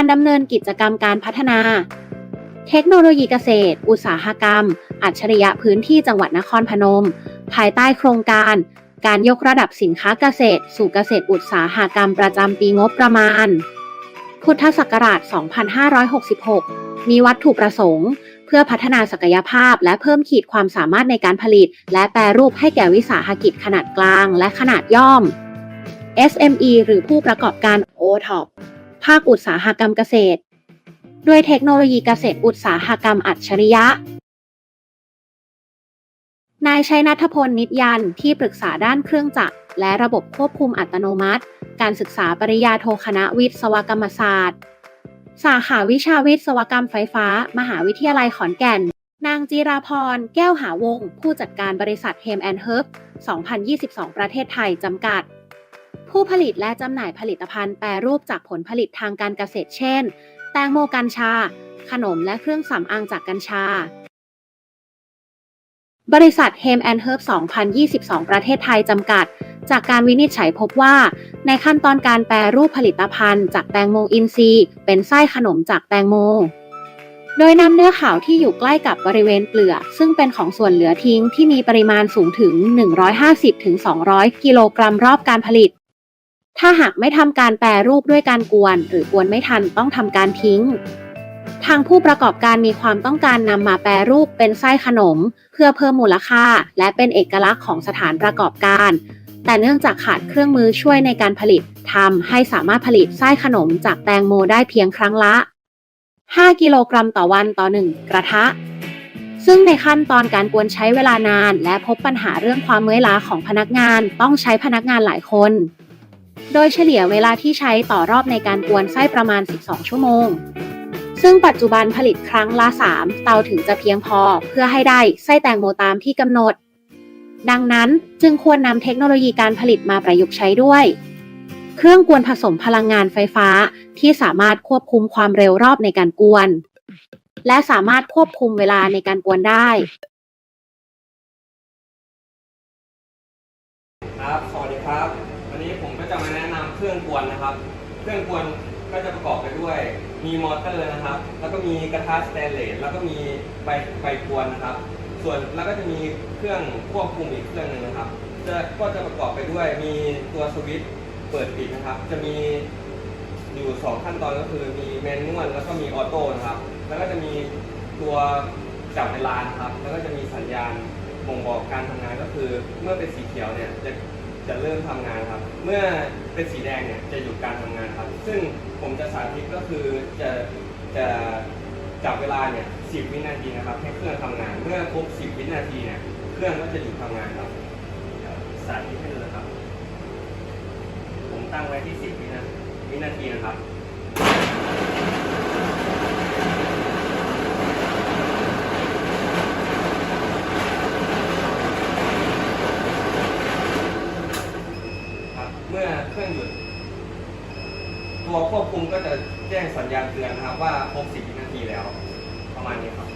การดำเนินกิจกรรมการพัฒนา เทคโนโลยีเกษตร อุตสาหกรรม อัจฉริยะพื้นที่จังหวัดนครพนม ภายใต้โครงการ การยกระดับสินค้าเกษตร สู่เกษตรอุตสาหกรรมประจำปีงบประมาณ พุทธศักราช 2566 มีวัตถุประสงค์ เพื่อพัฒนาศักยภาพและเพิ่มขีดความสามารถในการผลิต และแปรรูปให้แก่วิสาหกิจขนาดกลางและขนาดย่อม SME หรือผู้ประกอบการ OTOP ภาคอุตสาหกรรมเกษตร ด้วยเทคโนโลยีเกษตรอุตสาหกรรมอัจฉริยะ นายชัยนัทพลนิตยันที่ปรึกษาด้านเครื่องจักรและระบบควบคุมอัตโนมัติ การศึกษาปริญญาโทคณะวิศวกรรมศาสตร์ สาขาวิชาวิศวกรรมไฟฟ้า มหาวิทยาลัยขอนแก่น นางจีราพร แก้วหาวงศ์ผู้จัดการบริษัทเฮมแอนเฮิร์บ2022 ประเทศไทยจำกัด ผู้ผลิตและจำหน่ายผลิตภัณฑ์แปรรูปจากผลผลิตทางการเกษตรเช่น แตงโมกัญชา ขนมและเครื่องสำอางจากกัญชา บริษัท Hem and Herb 2022 ประเทศไทยจำกัด จากการวินิจฉัยพบว่า ในขั้นตอนการแปรรูปผลิตภัณฑ์จากแตงโมอินทรีย์ เป็นไส้ขนมจากแตงโมโดยนำเนื้อขาวที่อยู่ใกล้กับบริเวณเปลือก ซึ่งเป็นของส่วนเหลือทิ้งที่มีปริมาณสูงถึง 150-200 กิโลกรัมรอบการผลิต ถ้าหากไม่ทำการแปรรูปด้วยการกวน หรือกวนไม่ทันต้องทำการทิ้ง ทางผู้ประกอบการมีความต้องการนำมาแปรรูปเป็นไส้ขนม เพื่อเพิ่มมูลค่า และเป็นเอกลักษณ์ของสถานประกอบการ แต่เนื่องจากขาดเครื่องมือช่วยในการผลิตทำให้สามารถผลิตไส้ขนมจากแตงโมได้เพียงครั้งละ 5 กิโลกรัมต่อวันต่อ 1 กระทะซึ่งในขั้นตอนการกวนใช้เวลานาน และพบปัญหาเรื่องความเมื่อยล้าของพนักงาน ต้องใช้พนักงานหลายคน โดยเฉลี่ยเวลาที่ใช้ต่อรอบในการกวนไส้ประมาณ 12 ชั่วโมง ซึ่งปัจจุบันผลิตครั้งละ 3 เตาถึงจะเพียงพอเพื่อให้ได้ไส้แตงโมตามที่กำหนด ดังนั้นจึงควรนำเทคโนโลยีการผลิตมาประยุกต์ใช้ด้วย เครื่องกวนผสมพลังงานไฟฟ้าที่สามารถควบคุมความเร็วรอบในการกวน และสามารถควบคุมเวลาในการกวนได้ ครับ สวัสดีครับ วันนี้ผมก็จะมาแนะนำเครื่องก วนนะครับ เครื่องกวนก็จะประกอบไปด้วย มีมอเตอร์นะครับ แล้วก็มีกระทะสแตนเลส แล้วก็มีใบใบกวนนะครับ ส่วนแล้วก็จะมีเครื่องควบคุมอีกเครื่องหนึ่งนะครับ จะก็จะประกอบไปด้วย มีตัวสวิตช์เปิดปิดนะครับ จะมีอยู่ 2 ขั้นตอนก็คือมีแมนนวลแล้วก็มีออโต้นะครับ แล้วก็จะมีตัวจับเวลานะครับ แล้วก็จะมีสัญญาณบ่งบอกการทำงานก็คือเมื่อเป็นสีเขียวเนี่ยจะ จะเริ่มทำงานครับ เมื่อเป็นสีแดงเนี่ยจะหยุดการทำงานครับ ซึ่งผมจะสาธิตก็คือจะจะจับเวลาเนี่ย10วินาทีนะครับ ให้เครื่องทำงาน เมื่อครบ10วินาทีเนี่ยเครื่องก็จะหยุดทำงานครับสาธิตให้ดูนะครับ ผมตั้งไว้ที่10วินาวินาทีนะครับเมื่อเครื่องหยุด ตัวควบคุมก็จะแจ้งสัญญาณเตือนนะครับว่าครบ10วินาทีแล้ว ประมาณนี้ครับ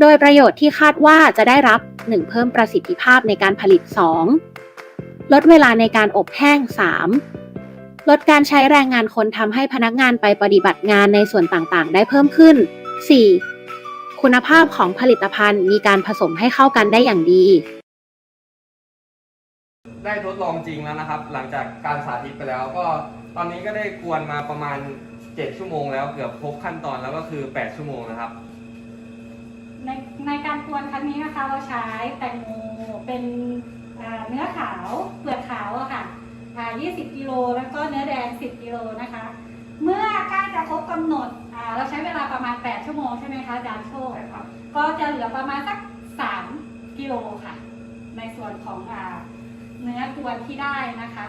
โดยประโยชน์ที่คาดว่าจะได้รับ 1. เพิ่มประสิทธิภาพในการผลิต 2. ลดเวลาในการอบแห้ง 3. ลดการใช้แรงงานคนทำให้พนักงานไปปฏิบัติงานในส่วนต่างๆ ได้เพิ่มขึ้น 4. คุณภาพของผลิตภัณฑ์มีการผสมให้เข้ากันได้อย่างดีได้ทดลองจริงแล้วนะครับ หลังจากการสาธิตไปแล้วก็ ตอนนี้ก็ได้กวนมาประมาณ 7 ชั่วโมงแล้วเกือบครบขั้นตอนแล้วก็คือ 8 ชั่วโมงนะครับ ในในการกวนครั้งนี้นะคะเราใช้แตงโมเป็นอ่าเนื้อขาวเปลือกขาวอะค่ะอ่า20 กิโลแล้วก็เนื้อแดง 10 กิโลนะคะ เมื่อใกล้จะครบกำหนดอ่าเราใช้เวลาประมาณ 8 ชั่วโมงใช่ไหมคะอาจารย์โชคใช่ครับก็จะเหลือประมาณสัก 3 กิโลค่ะ ในส่วนของอ่าเนื้อกวนที่ได้นะคะ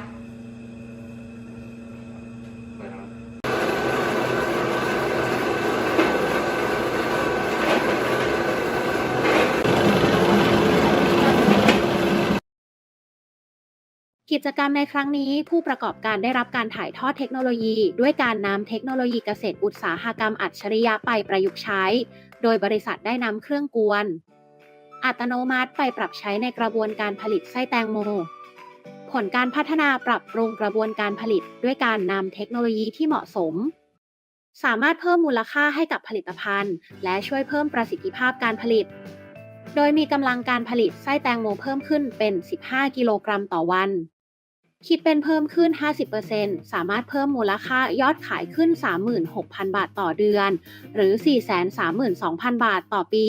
กิจกรรมในครั้งนี้ผู้ประกอบการได้รับการถ่ายทอดเทคโนโลยี ด้วยการนำเทคโนโลยีเกษตรอุตสาหกรรมอัจฉริยะไปประยุกต์ใช้ โดยบริษัทได้นำเครื่องกวน อัตโนมัติไปปรับใช้ในกระบวนการผลิตไส้แตงโม ผลการพัฒนาปรับปรุงกระบวนการผลิต ด้วยการนำเทคโนโลยีที่เหมาะสม สามารถเพิ่มมูลค่าให้กับผลิตภัณฑ์ และช่วยเพิ่มประสิทธิภาพการผลิต โดยมีกำลังการผลิตไส้แตงโมเพิ่มขึ้นเป็น 15 กิโลกรัมต่อวัน คิดเป็นเพิ่มขึ้น 50%สามารถเพิ่มมูลค่ายอดขายขึ้น 36,000 บาทต่อเดือน หรือ 432,000 บาทต่อปี